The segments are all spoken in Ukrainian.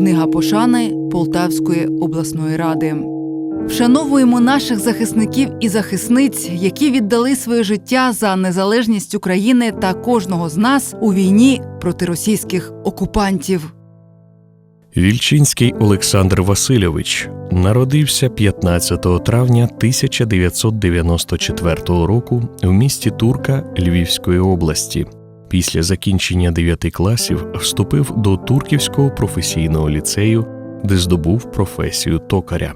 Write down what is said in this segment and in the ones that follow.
Книга пошани Полтавської обласної ради. Вшановуємо наших захисників і захисниць, які віддали своє життя за незалежність України та кожного з нас у війні проти російських окупантів. Вільчинський Олександр Васильович народився 15 травня 1994 року в місті Турка Львівської області. Після закінчення 9 класів вступив до Турківського професійного ліцею, де здобув професію токаря.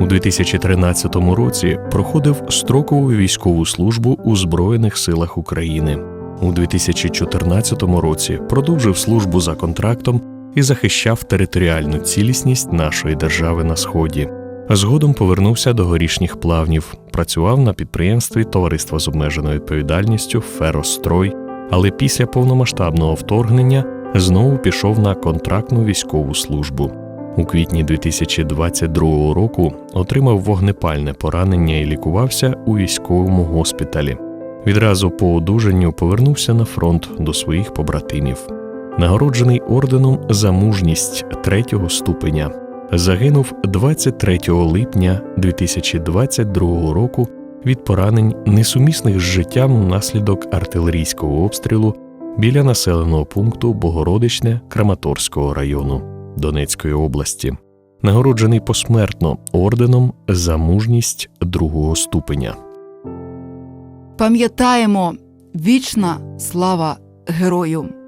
У 2013 році проходив строкову військову службу у Збройних силах України. У 2014 році продовжив службу за контрактом і захищав територіальну цілісність нашої держави на сході. Згодом повернувся до горішніх плавнів, працював на підприємстві товариства з обмеженою відповідальністю Ферострой, але після повномасштабного вторгнення знову пішов на контрактну військову службу. У квітні 2022 року отримав вогнепальне поранення і лікувався у військовому госпіталі. Відразу по одужанню повернувся на фронт до своїх побратимів нагороджений орденом за мужність третього ступеня. Загинув 23 липня 2022 року від поранень, несумісних з життям внаслідок артилерійського обстрілу біля населеного пункту Богородичне Краматорського району Донецької області. Нагороджений посмертно орденом за мужність другого ступеня. Пам'ятаємо вічна слава герою.